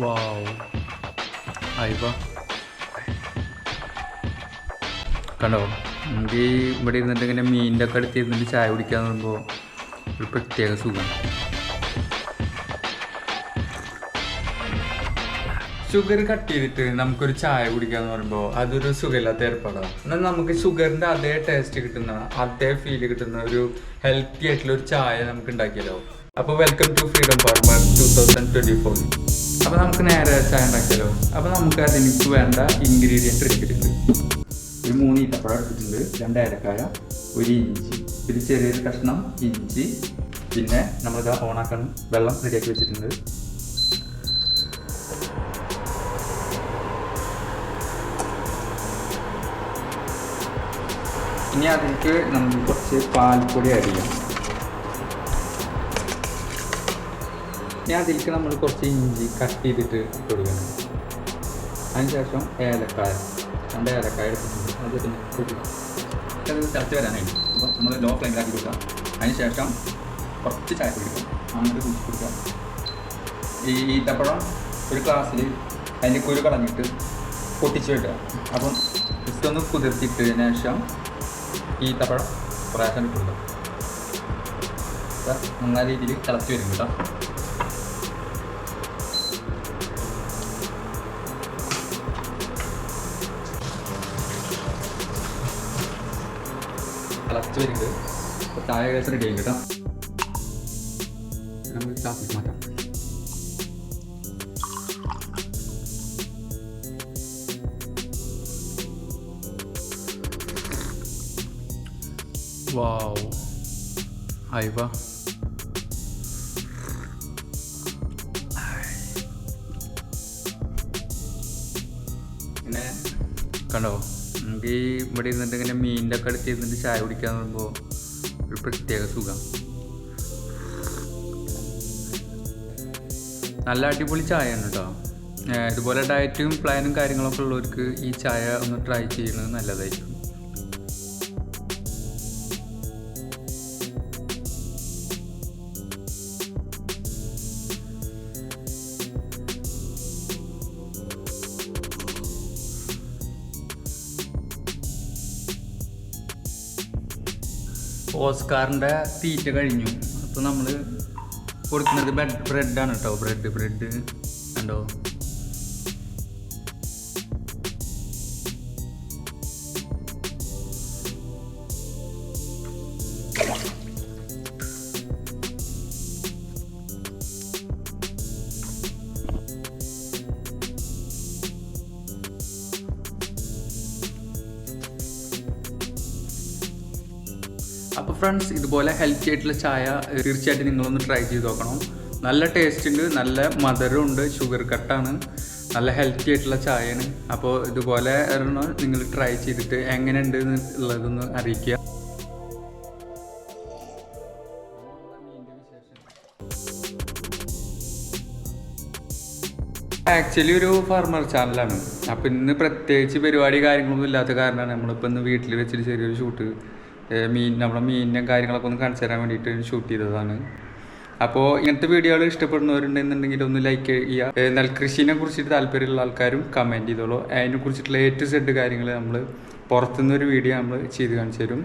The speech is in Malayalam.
വാവ് അയവ കണ്ടോ? നമുക്ക് ഈ ഇവിടെ ഇരുന്നിട്ട് ഇങ്ങനെ മീനിന്റെ ഒക്കെ അടുത്ത് ഇരുന്നിട്ട് ചായ കുടിക്കാന്ന് പറയുമ്പോൾ ഒരു പ്രത്യേക സുഖം. ഷുഗർ കട്ട് ചെയ്തിട്ട് നമുക്കൊരു ചായ കുടിക്കാന്ന് പറയുമ്പോൾ അതൊരു സുഖമില്ലാത്ത ഏർപ്പാടാണ് എന്നാൽ നമുക്ക് ഷുഗറിന്റെ അതേ ടേസ്റ്റ് കിട്ടുന്ന അതേ ഫീൽ കിട്ടുന്ന ഒരു ഹെൽത്തി ആയിട്ടുള്ള ഒരു ചായ നമുക്ക് ഉണ്ടാക്കിയല്ലോ അപ്പോൾ welcome to freedom farmer two thousand twenty four അപ്പോൾ നമുക്ക് നേരെ ചായ ഉണ്ടാക്കിയാലോ? അപ്പോൾ നമുക്ക് അതിനക്ക് വേണ്ട ഇൻഗ്രീഡിയന്റ് എടുത്തിട്ടുണ്ട്. ഒരു മൂന്ന് ഈത്തപ്പഴം എടുത്തിട്ടുണ്ട് രണ്ട് ഏലക്കായ ഒരു ഇഞ്ചി. ഒരു ചെറിയൊരു കഷ്ണം ഇഞ്ചി. പിന്നെ നമ്മളിത് ഓണാക്കാൻ വെള്ളം റെഡിയാക്കി വെച്ചിട്ടുണ്ട്. ഇനി അതിലേക്ക് നമ്മൾ കുറച്ച് പാൽപ്പൊടി ആഡ് ചെയ്യാം. ഇനി അതിലേക്ക് നമ്മൾ കുറച്ച് ഇഞ്ചി കട്ട് ചെയ്തിട്ട് ഇട്ട് കൊടുക്കണം. അതിനുശേഷം ഏലക്കായ രണ്ട് ഏലക്കായ എടുത്തിട്ടുണ്ട്. അത് അത് തിളച്ച് വരാനായിട്ട്. അപ്പോൾ നമ്മൾ ലോ ഫ്ലെയിമിലാക്കി കൊടുക്കുക അതിനുശേഷം കുറച്ച് ചായ കുടിക്കും അങ്ങനെ കുടിച്ച് കൊടുക്കുക ഈ ഈത്തപ്പഴം ഒരു ഗ്ലാസ്സിൽ അതിന്റെ കുരു കളഞ്ഞിട്ട് പൊട്ടിച്ച് വെക്കുക. അപ്പം ജസ്റ്റ് ഒന്ന് കുതിർത്തിട്ടതിന് ശേഷം ഈത്തപ്പഴം പ്രാവശ്യം ഇട്ട് നല്ല രീതിയിൽ തിളച്ച് വരും കേട്ടോ. തിളച്ച് വരുന്നത് അപ്പോൾ ചായ ഏകദേശം റെഡി ആയി കേട്ടോ നമുക്ക് ഗ്ലാസ്സിൽ മാറ്റാം വാവ് അയവ പിന്നെ കണ്ടോ നമുക്ക് ഈ ഇവിടെ ഇരുന്നിട്ട് ഇങ്ങനെ മീനിന്റെ ഒക്കെ അടുത്ത് ഇരുന്നിട്ട് ചായ കുടിക്കാന്ന് പറയുമ്പോൾ ഒരു പ്രത്യേക സുഖം. നല്ല അടിപൊളി ചായയാണ് കേട്ടോ ഇതുപോലെ ഡയറ്റും പ്ലാനും കാര്യങ്ങളൊക്കെ ഉള്ളവർക്ക് ഈ ചായ ഒന്ന് ട്രൈ ചെയ്യുന്നത് നല്ലതായിരിക്കും. ഓസ്കാറിന്റെ തീറ്റ കഴിഞ്ഞു. അപ്പോൾ നമ്മൾ കൊടുക്കുന്നത് ബ്രെഡ് ബ്രെഡാണ് കേട്ടോ. ബ്രെഡ് ബ്രെഡ് കണ്ടോ? അപ്പോൾ ഫ്രണ്ട്സ് ഇതുപോലെ ഹെൽത്തി ആയിട്ടുള്ള ചായ തീർച്ചയായിട്ടും നിങ്ങളൊന്ന് ട്രൈ ചെയ്ത് നോക്കണം. നല്ല ടേസ്റ്റ് ഉണ്ട് നല്ല മധുരം ഉണ്ട് ഷുഗർ കട്ടാണ് നല്ല ഹെൽത്തി ആയിട്ടുള്ള ചായയാണ്. അപ്പോൾ ഇതുപോലെ നിങ്ങൾ ട്രൈ ചെയ്തിട്ട് എങ്ങനെയുണ്ട് എന്നുള്ളതൊന്ന് അറിയിക്കുക. ആക്ച്വലി ഒരു ഫാർമർ ചാനലാണ് അപ്പം ഇന്ന് പ്രത്യേകിച്ച് പരിപാടി കാര്യങ്ങളൊന്നും ഇല്ലാത്ത കാരണമാണ് നമ്മളിപ്പോൾ ഇന്ന് വീട്ടിൽ വെച്ചിട്ട് ചെറിയൊരു ഷൂട്ട് മീൻ നമ്മുടെ മീനിന്റെ കാര്യങ്ങളൊക്കെ ഒന്ന് കാണിച്ചു തരാൻ വേണ്ടിയിട്ട് ഷൂട്ട് ചെയ്തതാണ്. അപ്പോൾ ഇങ്ങനത്തെ വീഡിയോകൾ ഇഷ്ടപ്പെടുന്നവരുണ്ടെന്നുണ്ടെങ്കിൽ ഒന്ന് ലൈക്ക് ചെയ്യുക. നെൽകൃഷിനെ കുറിച്ചിട്ട് താല്പര്യമുള്ള ആൾക്കാരും കമന്റ് ചെയ്തോളൂ. അതിനെ കുറിച്ചിട്ടുള്ള എ സെഡ് കാര്യങ്ങൾ നമ്മൾ പുറത്തുനിന്നൊരു വീഡിയോ നമ്മൾ ചെയ്ത് കാണിച്ചു തരും.